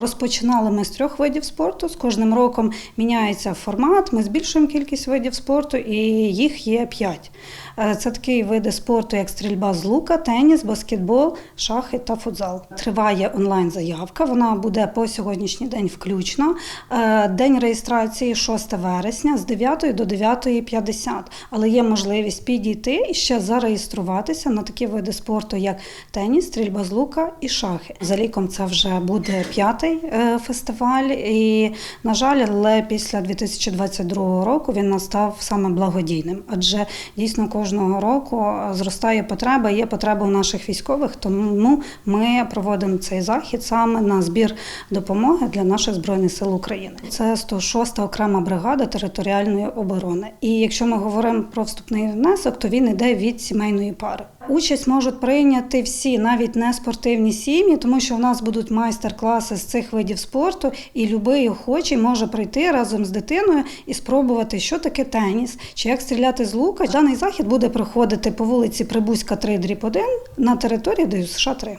Розпочинали ми з трьох видів спорту. З кожним роком міняється формат. Ми збільшуємо кількість видів спорту, і їх є п'ять. Е, Це такі види спорту, як стрільба з лука, теніс, баскетбол, шахи та футзал. Триває онлайн-заявка. Вона буде по сьогоднішній день включно. Е, День реєстрації 6 вересня з 9 до 9.50. Але є можливість підійти і ще зареєструватися на такі види спорту, як теніс, стрільба з лука і шахи. За ліком це вже буде п'ятий е, фестиваль. І, на жаль, але після 2022 року він настав саме благодійним, адже дійсно кожного року е, зростає потреба, є потреба у наших військових, тому ми проводимо цей захід саме на збір допомоги для наших збройних сил України. Це 106 окрема бригада територіальної оборони. І якщо ми говоримо про вступний внесок, то він йде від сімейної пари. Участь можуть прийняти всі, навіть не спортивні сім'ї, тому що у нас будуть майстер-класи з цих видів спорту, і будь-який охочий може прийти разом з дитиною і спробувати, що таке теніс, чи як стріляти з лука. Даний захід буде проходити по вулиці Прибузька 3 1 на території ДЮСШ 3.